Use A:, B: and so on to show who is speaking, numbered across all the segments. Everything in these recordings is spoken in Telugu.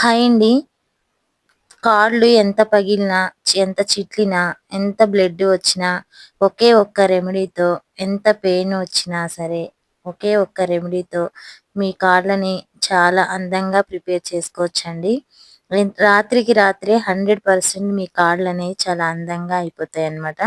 A: హాయ్ అండి కాళ్ళు ఎంత పగిలినా ఎంత చిట్లినా ఎంత బ్లడ్ వచ్చినా ఒకే ఒక్క రెమెడీతో ఎంత పెయిన్ వచ్చినా సరే ఒకే ఒక్క రెమెడీతో మీ కాళ్ళని చాలా అందంగా ప్రిపేర్ చేసుకోవచ్చండి. రాత్రికి రాత్రే హండ్రెడ్ పర్సెంట్ మీ కాళ్ళు అనేవి చాలా అందంగా అయిపోతాయి అన్నమాట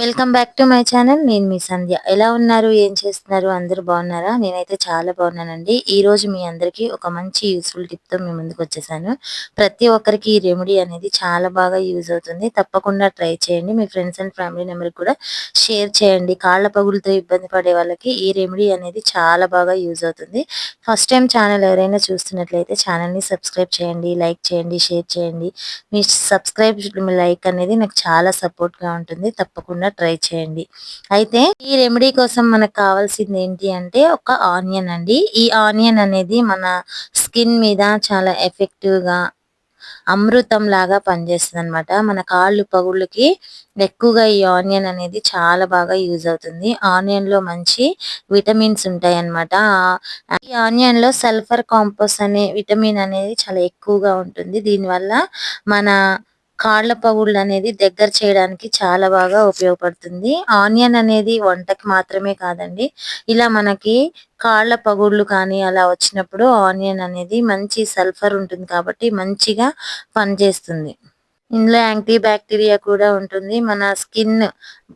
A: welcome back to my channel నేను మీ సంధ్య. ఎలా ఉన్నారు? ఏం చేస్తున్నారు? అందరూ బాగున్నారా? నేనైతే చాలా బాగున్నానండి. ఈ రోజు మీ అందరికీ ఒక మంచి యూస్ఫుల్ టిప్తో మీ ముందుకు వచ్చేసాను. ప్రతి ఒక్కరికి ఈ రెమెడీ అనేది చాలా బాగా యూజ్ అవుతుంది. తప్పకుండా ట్రై చేయండి. మీ ఫ్రెండ్స్ అండ్ ఫ్యామిలీ మెంబర్కి కూడా షేర్ చేయండి. కాళ్ళ పగులతో ఇబ్బంది పడే వాళ్ళకి ఈ రెమెడీ అనేది చాలా బాగా యూజ్ అవుతుంది. ఫస్ట్ టైం ఛానల్ ఎవరైనా చూస్తున్నట్లయితే ఛానల్ని సబ్స్క్రైబ్ చేయండి లైక్ చేయండి షేర్ చేయండి. మీ సబ్స్క్రైబ్ లైక్ అనేది నాకు చాలా సపోర్ట్గా ఉంటుంది. తప్పకుండా తప్పకుండా ట్రై చేయండి. అయితే ఈ రెమెడీ కోసం మనకు కావాల్సింది ఏంటి అంటే ఒక ఆనియన్ అండి. ఈ ఆనియన్ అనేది మన స్కిన్ మీద చాలా ఎఫెక్టివ్గా అమృతం లాగా పనిచేస్తుంది అనమాట మన కాళ్ళు పగుళ్ళకి ఎక్కువగా ఈ ఆనియన్ అనేది చాలా బాగా యూజ్ అవుతుంది. ఆనియన్లో మంచి విటమిన్స్ ఉంటాయి అన్నమాట ఈ ఆనియన్లో సల్ఫర్ కాంపోస్ అనే విటమిన్ అనేది చాలా ఎక్కువగా ఉంటుంది. దీనివల్ల మన కాళ్ళ పగుళ్ళు అనేది దగ్గర చేయడానికి చాలా బాగా ఉపయోగపడుతుంది. ఆనియన్ అనేది వంటకి మాత్రమే కాదండి. ఇలా మనకి కాళ్ళ పగుళ్ళు కానీ అలా వచ్చినప్పుడు ఆనియన్ అనేది మంచి సల్ఫర్ ఉంటుంది కాబట్టి మంచిగా పనిచేస్తుంది. ఇందులో యాంటీ బ్యాక్టీరియా కూడా ఉంటుంది. మన స్కిన్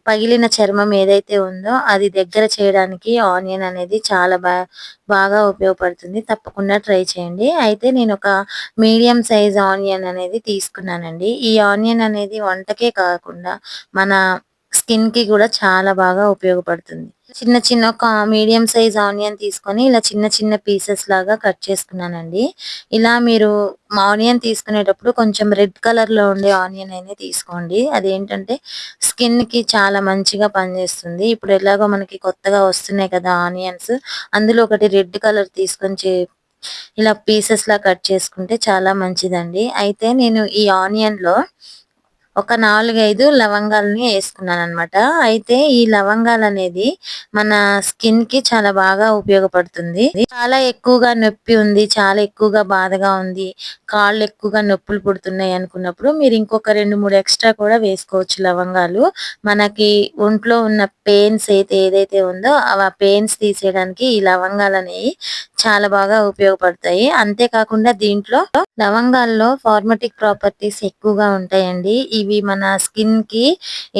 A: పగిలిన చర్మం ఏదైతే ఉందో అది దగ్గర చేయడానికి ఆనియన్ అనేది చాలా బాగా బాగా ఉపయోగపడుతుంది. తప్పకుండా ట్రై చేయండి. అయితే నేను ఒక మీడియం సైజ్ ఆనియన్ అనేది తీసుకున్నానండి. ఈ ఆనియన్ అనేది వంటకే కాకుండా మన స్కిన్కి కూడా చాలా బాగా ఉపయోగపడుతుంది. చిన్న చిన్న ఒక మీడియం సైజ్ ఆనియన్ తీసుకొని ఇలా చిన్న చిన్న పీసెస్ లాగా కట్ చేసుకున్నానండి. ఇలా మీరు ఆనియన్ తీసుకునేటప్పుడు కొంచెం రెడ్ కలర్లో ఉండే ఆనియన్ అయినా తీసుకోండి. అదేంటంటే స్కిన్కి చాలా మంచిగా పనిచేస్తుంది. ఇప్పుడు ఎలాగో మనకి కొత్తగా వస్తున్నాయి కదా ఆనియన్స్ అందులో ఒకటి రెడ్ కలర్ తీసుకొని ఇలా పీసెస్ లా కట్ చేసుకుంటే చాలా మంచిదండి. అయితే నేను ఈ ఆనియన్లో ఒక నాలుగైదు లవంగాలని వేసుకున్నాను అనమాట అయితే ఈ లవంగాలు అనేది మన స్కిన్కి చాలా బాగా ఉపయోగపడుతుంది. చాలా ఎక్కువగా నొప్పి ఉంది చాలా ఎక్కువగా బాధగా ఉంది కాళ్ళు ఎక్కువగా నొప్పులు పుడుతున్నాయి అనుకున్నప్పుడు మీరు ఇంకొక రెండు మూడు ఎక్స్ట్రా కూడా వేసుకోవచ్చు లవంగాలు. మనకి ఒంట్లో ఉన్న పెయిన్స్ అయితే ఏదైతే ఉందో ఆ పెయిన్స్ తీసేయడానికి ఈ లవంగాలు అనేవి చాలా బాగా ఉపయోగపడతాయి. అంతేకాకుండా దీంట్లో లవంగాల్లో ఫార్మటిక్ ప్రాపర్టీస్ ఎక్కువగా ఉంటాయండి. ఇవి మన స్కిన్కి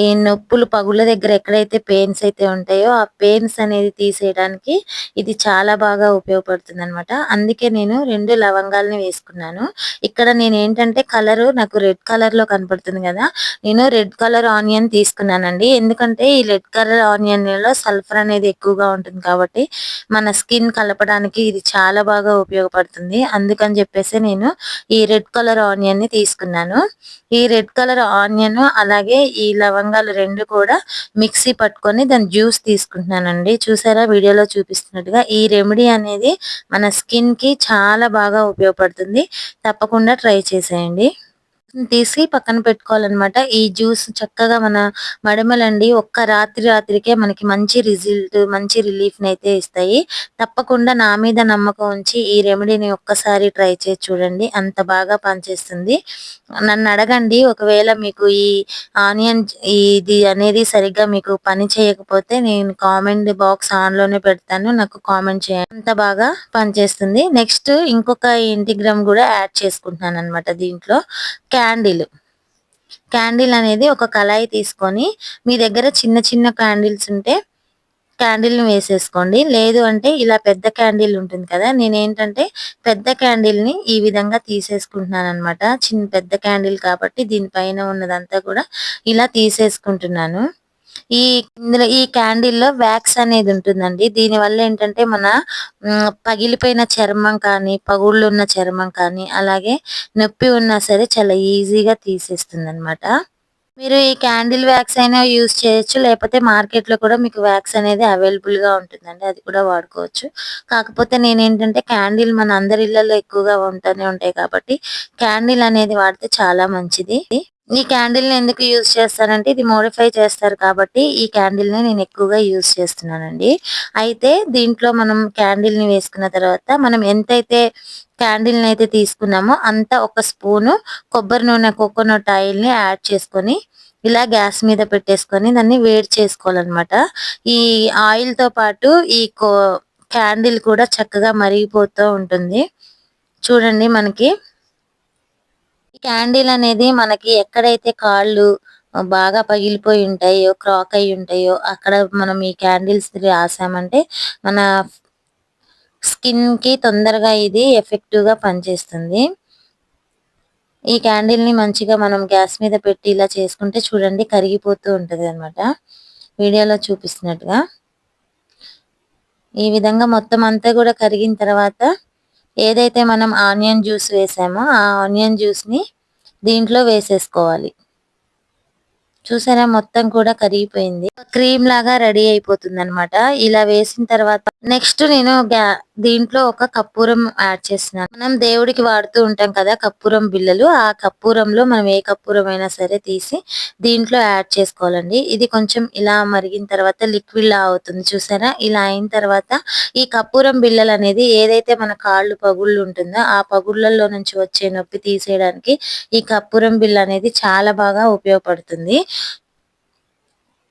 A: ఈ నొప్పులు పగుల దగ్గర ఎక్కడైతే పెయిన్స్ అయితే ఉంటాయో ఆ పెయిన్స్ అనేది తీసేయడానికి ఇది చాలా బాగా ఉపయోగపడుతుంది అనమాట అందుకే నేను రెండు లవంగాలని వేసుకున్నాను. ఇక్కడ నేను ఏంటంటే కలర్ నాకు రెడ్ కలర్లో కనపడుతుంది కదా నేను రెడ్ కలర్ ఆనియన్ తీసుకున్నానండి. ఎందుకంటే ఈ రెడ్ కలర్ ఆనియన్లో సల్ఫర్ అనేది ఎక్కువగా ఉంటుంది కాబట్టి మన స్కిన్ కలపడానికి ఇది చాలా బాగా ఉపయోగపడుతుంది. అందుకని చెప్పేసి నేను ఈ రెడ్ కలర్ ఆనియన్ని తీసుకున్నాను. ఈ రెడ్ కలర్ ఆనియన్ అలాగే ఈ లవంగాలు రెండు కూడా మిక్సీ పట్టుకొని దాని జ్యూస్ తీసుకుంటున్నానండి. చూసారా? వీడియోలో చూపిస్తున్నట్టుగా ఈ రెమెడీ అనేది మన స్కిన్కి చాలా బాగా ఉపయోగపడుతుంది. తప్పకుండా ట్రై చేసేయండి. తీసి పక్కన పెట్టుకోవాలన్నమాట. ఈ జ్యూస్ చక్కగా మన మడమలండి ఒక్క రాత్రి రాత్రికే మనకి మంచి రిజల్ట్ మంచి రిలీఫ్ అయితే ఇస్తాయి. తప్పకుండా నా మీద నమ్మకం ఉంచి ఈ రెమెడీని ఒక్కసారి ట్రై చేసి చూడండి. అంత బాగా పనిచేస్తుంది. నన్ను అడగండి ఒకవేళ మీకు ఈ ఆనియన్ ఇది అనేది సరిగ్గా మీకు పని చేయకపోతే నేను కామెంట్ బాక్స్ ఆన్లోనే పెడతాను. నాకు కామెంట్ చేయండి. అంత బాగా పనిచేస్తుంది. నెక్స్ట్ ఇంకొక ఇంటిగ్రామ్ కూడా యాడ్ చేసుకుంటున్నాను అనమాట దీంట్లో. క్యాండిల్. క్యాండిల్ అనేది ఒక కళాయి తీసుకొని మీ దగ్గర చిన్న చిన్న క్యాండిల్స్ ఉంటే క్యాండిల్ని వేసేసుకోండి. లేదు అంటే ఇలా పెద్ద క్యాండిల్ ఉంటుంది కదా నేను ఏంటంటే పెద్ద క్యాండిల్ని ఈ విధంగా తీసేసుకుంటున్నాను అనమాట చిన్న పెద్ద క్యాండిల్ కాబట్టి దీనిపైన ఉన్నదంతా కూడా ఇలా తీసేసుకుంటున్నాను. ఈ ఇందులో ఈ క్యాండిల్లో వ్యాక్స్ అనేది ఉంటుందండి. దీని వల్ల ఏంటంటే మన పగిలిపోయిన చర్మం కానీ పగుళ్ళు ఉన్న చర్మం కానీ అలాగే నొప్పి ఉన్నా సరే చాలా ఈజీగా తీసేస్తుంది అనమాట మీరు ఈ క్యాండిల్ వ్యాక్స్ అయినా యూజ్ చేయొచ్చు. లేకపోతే మార్కెట్లో కూడా మీకు వ్యాక్స్ అనేది అవైలబుల్గా ఉంటుందండి. అది కూడా వాడుకోవచ్చు. కాకపోతే నేను ఏంటంటే క్యాండిల్ మన అందరి ఇళ్ళలో ఎక్కువగా ఉంటూనే ఉంటాయి కాబట్టి క్యాండిల్ అనేది వాడితే చాలా మంచిది. ఈ క్యాండిల్ని ఎందుకు యూజ్ చేస్తానంటే ఇది మోడిఫై చేస్తారు కాబట్టి ఈ క్యాండిల్ని నేను ఎక్కువగా యూజ్ చేస్తున్నానండి. అయితే దీంట్లో మనం క్యాండిల్ని వేసుకున్న తర్వాత మనం ఎంతైతే క్యాండిల్ని అయితే తీసుకున్నామో అంత ఒక స్పూను కొబ్బరి నూనె కోకోనట్ ఆయిల్ని యాడ్ చేసుకొని ఇలా గ్యాస్ మీద పెట్టేసుకొని దాన్ని వేడి చేసుకోవాలన్నమాట. ఈ ఆయిల్తో పాటు ఈ క్యాండిల్ కూడా చక్కగా మరిగిపోతూ ఉంటుంది. చూడండి మనకి క్యాండిల్ అనేది మనకి ఎక్కడైతే కాళ్ళు బాగా పగిలిపోయి ఉంటాయో క్రాక్ అయి ఉంటాయో అక్కడ మనం ఈ క్యాండిల్స్ రాసామంటే మన స్కిన్కి తొందరగా ఇది ఎఫెక్టివ్గా పనిచేస్తుంది. ఈ క్యాండిల్ని మంచిగా మనం గ్యాస్ మీద పెట్టి ఇలా చేసుకుంటే చూడండి కరిగిపోతూ ఉంటది అనమాట వీడియోలో చూపిస్తున్నట్టుగా. ఈ విధంగా మొత్తం అంతా కూడా కరిగిన తర్వాత ఏదైతే మనం ఆనియన్ జ్యూస్ వేసామో ఆ ఆనియన్ జ్యూస్ని దీంట్లో వేసేసుకోవాలి. చూసారా? మొత్తం కూడా కరిగిపోయింది. క్రీమ్ లాగా రెడీ అయిపోతుంది అనమాట ఇలా వేసిన తర్వాత నెక్స్ట్ నేను దీంట్లో ఒక కప్పూరం యాడ్ చేస్తున్నాను మనం దేవుడికి వాడుతూ ఉంటాం కదా కప్పూరం బిళ్ళలు ఆ కర్పూరంలో మనం ఏ కప్పూరం అయినా సరే తీసి దీంట్లో యాడ్ చేసుకోవాలండి. ఇది కొంచెం ఇలా మరిగిన తర్వాత లిక్విడ్ లా అవుతుంది చూసారా? ఇలా అయిన తర్వాత ఈ కప్పూరం బిళ్ళలు అనేది ఏదైతే మన కాళ్ళు పగుళ్ళు ఉంటుందో ఆ పగుళ్ళల్లో నుంచి వచ్చే నొప్పి తీసేయడానికి ఈ కప్పూరం బిళ్ళ అనేది చాలా బాగా ఉపయోగపడుతుంది.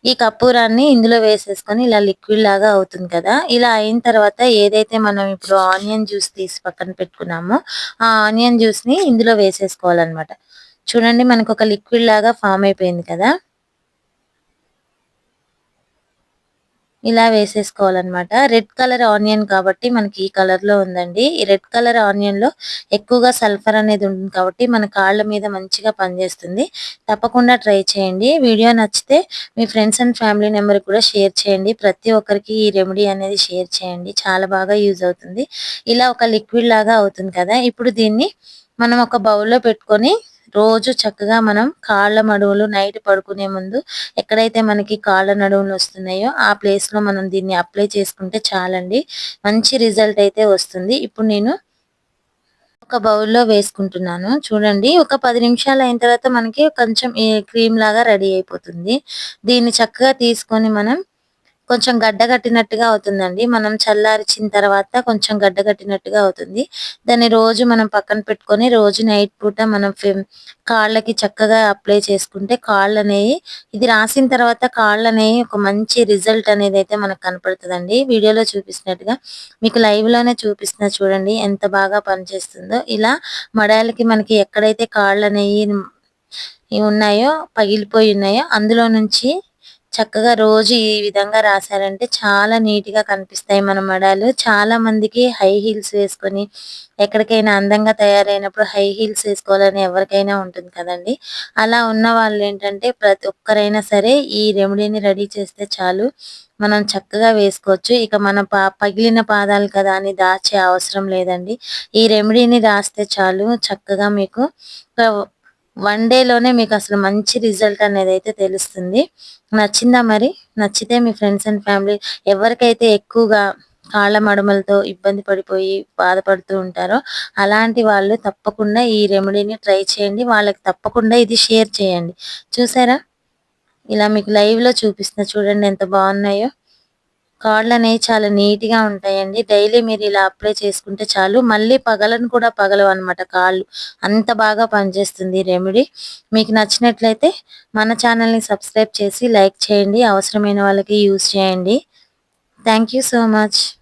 A: ఈ కప్పూరాన్ని ఇందులో వేసేసుకొని ఇలా లిక్విడ్ లాగా అవుతుంది కదా. ఇలా అయిన తర్వాత ఏదైతే మనం ఇప్పుడు ఆనియన్ జ్యూస్ తీసి పక్కన పెట్టుకున్నామో ఆ ఆనియన్ జ్యూస్ని ఇందులో వేసేసుకోవాలన్నమాట. చూడండి మనకు ఒక లిక్విడ్ లాగా ఫామ్ అయిపోయింది కదా. ఇలా వేసేసుకోవాలన్నమాట. రెడ్ కలర్ ఆనియన్ కాబట్టి మనకి ఈ కలర్లో ఉందండి. ఈ రెడ్ కలర్ ఆనియన్లో ఎక్కువగా సల్ఫర్ అనేది ఉంటుంది కాబట్టి మన కాళ్ళ మీద మంచిగా పనిచేస్తుంది. తప్పకుండా ట్రై చేయండి. వీడియో నచ్చితే మీ ఫ్రెండ్స్ అండ్ ఫ్యామిలీ నెంబర్ కూడా షేర్ చేయండి. ప్రతి ఒక్కరికి ఈ రెమెడీ అనేది షేర్ చేయండి. చాలా బాగా యూజ్ అవుతుంది. ఇలా ఒక లిక్విడ్ లాగా అవుతుంది కదా. ఇప్పుడు దీన్ని మనం ఒక బౌల్లో పెట్టుకొని రోజు చక్కగా మనం కాళ్ళ మడువులు నైట్ పడుకునే ముందు ఎక్కడైతే మనకి కాళ్ళ నడువులు వస్తున్నాయో ఆ ప్లేస్లో మనం దీన్ని అప్లై చేసుకుంటే చాలండి. మంచి రిజల్ట్ అయితే వస్తుంది. ఇప్పుడు నేను ఒక బౌల్లో వేసుకుంటున్నాను. చూడండి ఒక పది నిమిషాలు అయిన తర్వాత మనకి కొంచెం క్రీమ్ లాగా రెడీ అయిపోతుంది. దీన్ని చక్కగా తీసుకొని మనం కొంచెం గడ్డ కట్టినట్టుగా అవుతుందండి. మనం చల్లారిచిన తర్వాత కొంచెం గడ్డ కట్టినట్టుగా అవుతుంది. దాన్ని రోజు మనం పక్కన పెట్టుకొని రోజు నైట్ పూట మనం కాళ్ళకి చక్కగా అప్లై చేసుకుంటే కాళ్ళు అనేవి ఇది రాసిన తర్వాత కాళ్ళు అనేవి ఒక మంచి రిజల్ట్ అనేది అయితే మనకు కనపడుతుందండి. వీడియోలో చూపిస్తున్నట్టుగా మీకు లైవ్లోనే చూపిస్తున్నా చూడండి ఎంత బాగా పనిచేస్తుందో. ఇలా మడాలకి మనకి ఎక్కడైతే కాళ్ళు అనేవి ఉన్నాయో పగిలిపోయి ఉన్నాయో అందులో నుంచి చక్కగా రోజు ఈ విధంగా రాశారంటే చాలా నీట్గా కనిపిస్తాయి మన మడాలు. చాలా మందికి హై హీల్స్ వేసుకొని ఎక్కడికైనా అందంగా తయారైనప్పుడు హై హీల్స్ వేసుకోవాలని ఎవరికైనా ఉంటుంది కదండి. అలా ఉన్న వాళ్ళు ఏంటంటే ప్రతి ఒక్కరైనా సరే ఈ రెమెడీని రెడీ చేస్తే చాలు. మనం చక్కగా వేసుకోవచ్చు. ఇక మన పా పగిలిన పాదాలు కదా అని దాచే అవసరం లేదండి. ఈ రెమెడీని రాస్తే చాలు. చక్కగా మీకు వన్ డేలోనే మీకు అసలు మంచి రిజల్ట్ అనేది అయితే తెలుస్తుంది. నచ్చిందా మరి? నచ్చితే మీ ఫ్రెండ్స్ అండ్ ఫ్యామిలీ ఎవరికైతే ఎక్కువగా కాళ్ళ మడమలతో ఇబ్బంది పడిపోయి బాధపడుతూ ఉంటారో అలాంటి వాళ్ళు తప్పకుండా ఈ రెమెడీని ట్రై చేయండి. వాళ్ళకి తప్పకుండా ఇది షేర్ చేయండి. చూసారా? ఇలా మీకు లైవ్లో చూపిస్తున్నా. చూడండి ఎంత బాగున్నాయో. కాళ్ళు అనేవి చాలా నీట్గా ఉంటాయండి. డైలీ మీరు ఇలా అప్లై చేసుకుంటే చాలు. మళ్ళీ పగలను కూడా పగలవు అనమాట కాళ్ళు. అంత బాగా పనిచేస్తుంది రెమెడీ. మీకు నచ్చినట్లయితే మన ఛానల్ని సబ్స్క్రైబ్ చేసి లైక్ చేయండి. అవసరమైన వాళ్ళకి యూజ్ చేయండి. Thank so much.